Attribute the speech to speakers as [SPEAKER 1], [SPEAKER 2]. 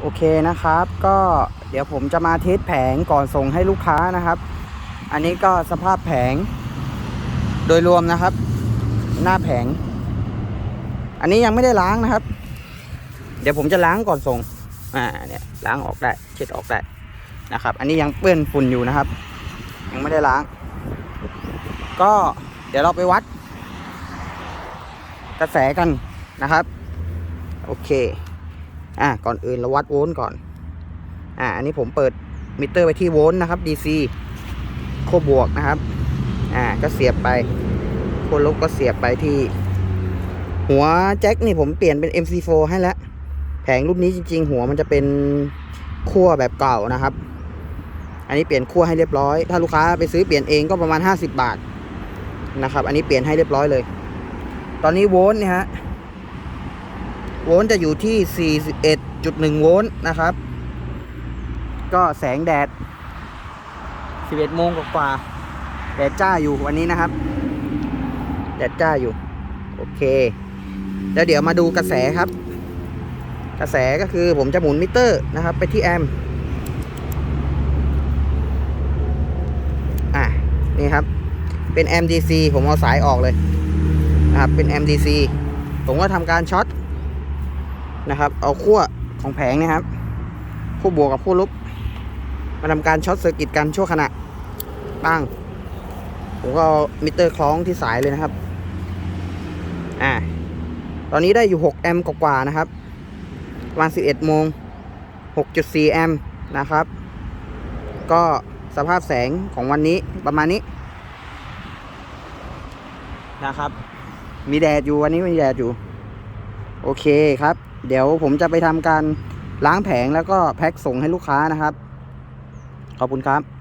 [SPEAKER 1] โอเคนะครับ ก็เดี๋ยวผมจะมาเทสแผงก่อนส่งให้ลูกค้านะครับ อันนี้ก็สภาพแผง โดยรวมนะครับ หน้าแผง อันนี้ยังไม่ได้ล้างนะครับ เดี๋ยวผมจะล้างก่อนส่งอ่าเนี่ยล้างออกได้เช็ดออกได้นะครับ อันนี้ยังเปื้อนฝุ่นอยู่นะครับ ยังไม่ได้ล้าง ก็เดี๋ยวเราไปวัด กระแสกันนะครับ โอเค อะก่อนอื่นเราวัดโวลต์ก่อน อ่าอันนี้ผมเปิดมิเตอร์ไปที่โวลต์นะครับ DC โคบวกนะครับ อ่าก็เสียบไปโคลบก็เสียบไปที่ หัวแจ็คนี่ผมเปลี่ยนเป็น MC4 ให้แล้ว แผงรุ่นนี้จริง ๆ หัวมันจะเป็นขั้วแบบเก่านะครับ อันนี้เปลี่ยนขั้วให้เรียบร้อย ถ้าลูกค้าไปซื้อเปลี่ยนเองก็ประมาณ 50 บาทนะครับ อันนี้เปลี่ยนให้เรียบร้อยเลย ตอนนี้โวลต์เนี่ยฮะ โวลต์จะอยู่ที่ 41.1 โวลต์นะครับ ก็แสงแดด 11 โมงกว่าแดดจ้าอยู่วันนี้นะครับ แดดจ้าอยู่ โอเค แล้วเดี๋ยวมาดูกระแสครับ กระแสก็คือผมจะหมุนมิเตอร์นะครับ ไปที่แอมป์อะนี่ครับ เป็นแอมป์ DC ผมเอาสายออกเลยนะครับเป็นแอมป์ DC ผมก็ทำการช็อต นะครับ เอาขั้วของแผงนะครับขั้วบวกกับขั้วลบมาทำการช็อตเซอร์กิตกันชั่วขณะบ้งผมก็เอามิเตอร์คล้องที่สายเลยนะครับ อ่า ตอนนี้ได้อยู่ 6 แอมป์กว่าๆนะครับประมาณ11โมง 6.4 แอมป์นะครับ ก็สภาพแสงของวันนี้ประมาณนี้นะครับ มีแดดอยู่วันนี้มีแดดอยู่ โอเคครับ เดี๋ยวผมจะไปทำการล้างแผงแล้วก็แพ็คส่งให้ลูกค้านะครับ ขอบคุณครับ